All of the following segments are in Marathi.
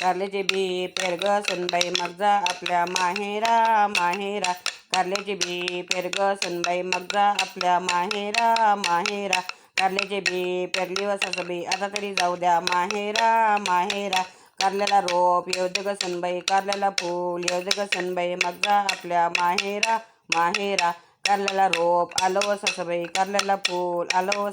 कारल्याचे बी पेरग सुनबाई मगजा आपल्या माहेरा माहेरा. कारल्याचे बी पेरग सुनबाई मगजा आपल्या माहेरा माहेरा. कारल्याचे बी पेरली व आता तरी जाऊ द्या माहेरा माहेरा. कारल्याला रोप येऊ दे ग सनबाई कारल्याला फूल येऊ दे ग सनबाई आपल्या माहेरा माहेरा. कारल्याला रोप आलो व कारल्याला फूल आलो व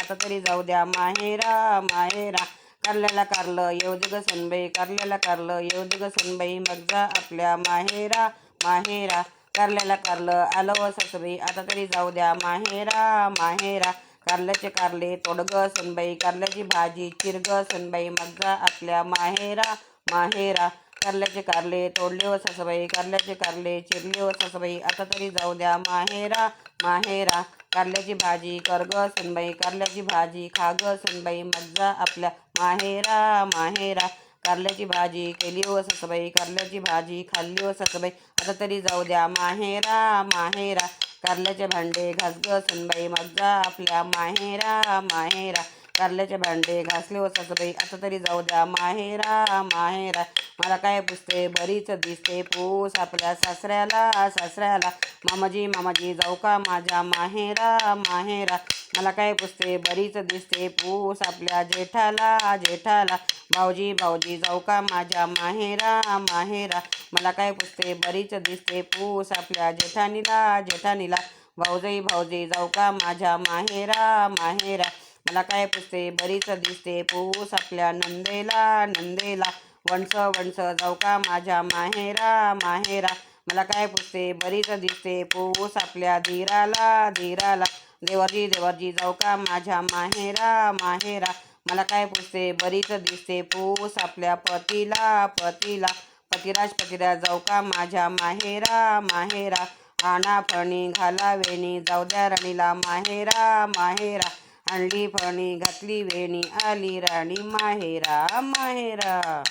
आता तरी जाऊ द्या माहेरा माहेरा. कारल्याला कारलं येऊ ग सनबाई कारल्याला कारलं येऊ ग सनबाई मग जा आपल्या माहेरा माहेरा. कारल्याला कारलं आलं व सासूबाई आता तरी जाऊ द्या. माहेरा माहेरा. कारल्याचे कारले तोडग सनबाई कारल्याची भाजी चिरग सनबाई मग जा आपल्या माहेरा माहेरा. कारल्याचे कारले तोडले व सासूबाई कारल्याचे कारले चिरले व सासूबाई. आता तरी जाऊ द्या माहेरा माहेरा. कारल्याची भाजी करग सनबाई. कारल्याची भाजी खाग सनबाई. मज्जा आपल्या माहेरा माहेरा. कारल्याची भाजी केली व सासूबाई. कारल्याची भाजी खाल्ली व सासूबाई. आता तरी जाऊ द्या माहेरा माहेरा. कारल्याचे भांडे घासग सनबाई. मज्जा आपल्या माहेरा माहेरा. कारल्याचे भांडे घासले व सासूबाई. आता तरी जाऊ द्या. माहेरा माहेरा मला काय पुसते? बरीच दिसते पूस आपल्या सासऱ्याला सासऱ्याला. मामाजी मामाजी जाऊ का माझ्या? माहेरा माहेरा मला काय पुसते? बरीच दिसते पूस आपल्या जेठाला जेठाला. भाऊजी भाऊजी जाऊ का माझ्या? माहेरा माहेरा मला काय पुसते? बरीच दिसते पूस आपल्या जेठानीला जेठानीला. भाऊजाई भाऊजी जाऊ का माझ्या? माहेरा माहेरा मला काय पुसते? बरीच दिसते. पूस आपल्या नंदेला नंदेला. वणस वणस जाऊ का माझ्या माहेरा माहेरा. मला काय पुसते? बरीच दिसते. पूस आपल्या धीराला धीराला. देवरजी देवरजी जाऊ का माझ्या माहेरा माहेरा. मला काय पुसते? बरीच दिसते. पूस आपल्या पतीला पतीला. पतिराज पतिराज जाऊ का माझ्या माहेरा माहेरा. आणा फणी घाला वेणी जाऊ द्या राणीला माहेरा माहेरा. आणली फणी घातली वेणी आली राणी माहेरा माहेरा.